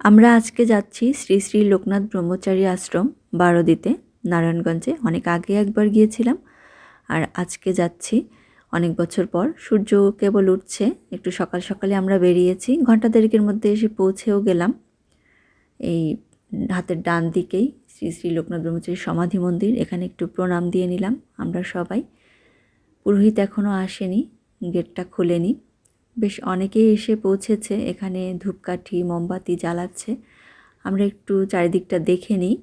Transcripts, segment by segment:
আমরা আজকে যাচ্ছি শ্রী শ্রী লোকনাথ ব্রহ্মচারী আশ্রম, বারোদিতে, নারায়ণগঞ্জে। অনেক আগে একবার গিয়েছিলাম। আর আজকে যাচ্ছি, অনেক বছর পর। সূর্য কেবল উঠছে, একটু সকাল সকালে আমরা বেরিয়েছি। ঘণ্টা দেড়েকের মধ্যে এসে পৌঁছেও গেলাম। এই হাতের ডান দিকেই শ্রী শ্রী লোকনাথ ব্রহ্মচারী সমাধি মন্দির। এখানে একটু প্রণাম দিয়ে নিলাম আমরা সবাই। পুরোহিত এখনও আসেনি, গেটটা খুলেনি। বেশ অনেকেই এসে পৌঁছেছে। এখানে ধূপকাঠি, মোমবাতি জ্বালাচ্ছে। আমরা একটু চারিদিকটা দেখে নিই।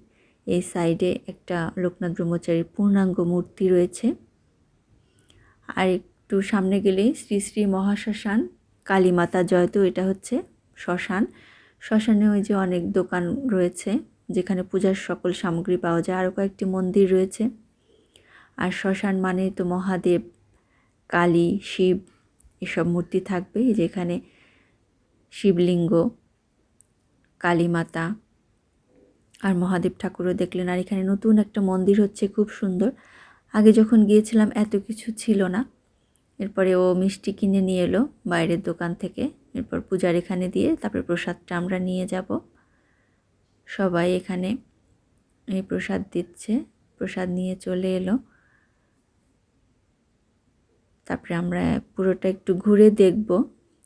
এই সাইডে একটা লোকনাথ ব্রহ্মচারীর পূর্ণাঙ্গ মূর্তি রয়েছে। আর একটু সামনে গেলেই শ্রী শ্রী মহাশ্মশান, কালীমাতা জয়তো এটা হচ্ছে শ্মশান। শ্মশানে ওই যে অনেক দোকান রয়েছে, যেখানে পূজার সকল সামগ্রী পাওয়া যায়। আরও কয়েকটি মন্দির রয়েছে। আর শ্মশান মানে তো মহাদেব, কালী, শিব এসব মূর্তি থাকবে যেখানে শিবলিঙ্গ, কালীমাতা আর মহাদেব ঠাকুরও দেখলেন। আর এখানে নতুন একটা মন্দির হচ্ছে, খুব সুন্দর। আগে যখন গিয়েছিলাম এত কিছু ছিল না। এরপরে ও মিষ্টি কিনে নিয়ে এলো বাইরের দোকান থেকে। এরপর পূজার এখানে দিয়ে তারপরে প্রসাদটা আমরা নিয়ে যাব। সবাই এখানে এই প্রসাদ দিচ্ছে, প্রসাদ নিয়ে চলে এলো। তারপরে আমরা পুরোটা একটু ঘুরে দেখব।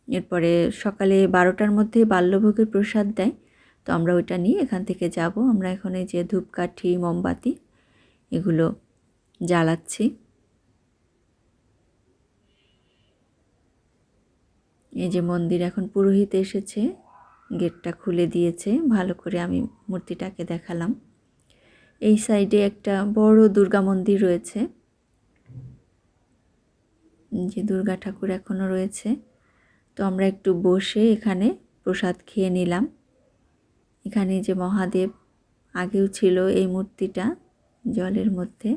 এরপরে সকালে বারোটার মধ্যে বাল্যভোগের প্রসাদ দেয়। তো আমরা ওইটা নিয়ে এখান থেকে যাব। আমরা এখন এই যে ধূপকাঠি, মোমবাতি, এগুলো জ্বালাচ্ছি। এই যে মন্দির এখন পুরোহিত এসেছে, গেটটা খুলে দিয়েছে। ভালো করে আমি মূর্তিটাকে দেখালাম। এই সাইডে একটা বড় দুর্গা মন্দির রয়েছে। যে দুর্গা ঠাকুর এখনও রয়েছে। তো আমরা একটু বসে এখানে প্রসাদ খেয়ে নিলাম। এখানে যে মহাদেব আগেও ছিল এই মূর্তিটা জলের মধ্যে।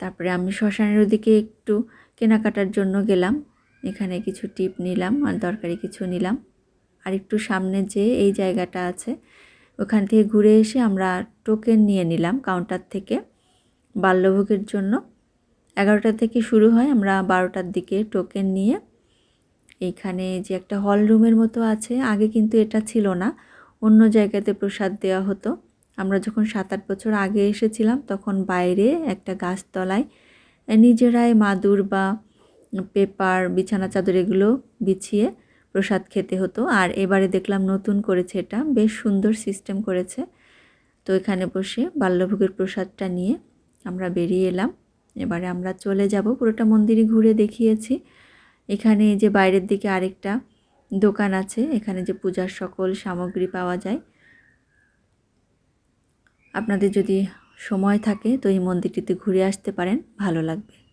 তারপরে আমি শ্মশানের ওদিকে একটু কেনাকাটার জন্য গেলাম। এখানে কিছু টিপ নিলাম, আর দরকারি কিছু নিলাম। আর একটু সামনে যে এই জায়গাটা আছে, ওখান থেকে ঘুরে এসে আমরা টোকেন নিয়ে নিলাম কাউন্টার থেকে। বাল্যভোগের জন্য। এগারোটা থেকে শুরু হয়, আমরা বারোটার দিকে টোকেন নিয়ে। এইখানে যে একটা হল রুমের মতো আছে, আগে কিন্তু এটা ছিল না। অন্য জায়গাতে প্রসাদ দেওয়া হতো। আমরা যখন সাত আট বছর আগে এসেছিলাম, তখন বাইরে একটা গাছতলায় নিজেরাই মাদুর বা পেপার, বিছানা, চাদর এগুলো বিছিয়ে প্রসাদ খেতে হতো। আর এবারে দেখলাম নতুন করেছে এটা। বেশ সুন্দর সিস্টেম করেছে। তো এখানে বসে বাল্যভোগের প্রসাদটা নিয়ে আমরা বেরিয়ে এলাম। এবারে আমরা চলে যাব। পুরোটা মন্দিরই ঘুরে দেখিয়েছি। এখানে যে বাইরের দিকে আরেকটা দোকান আছে। এখানে যে পূজার সকল সামগ্রী পাওয়া যায়। আপনাদের যদি সময় থাকে তো এই মন্দিরটিতে ঘুরে আসতে পারেন। ভালো লাগবে।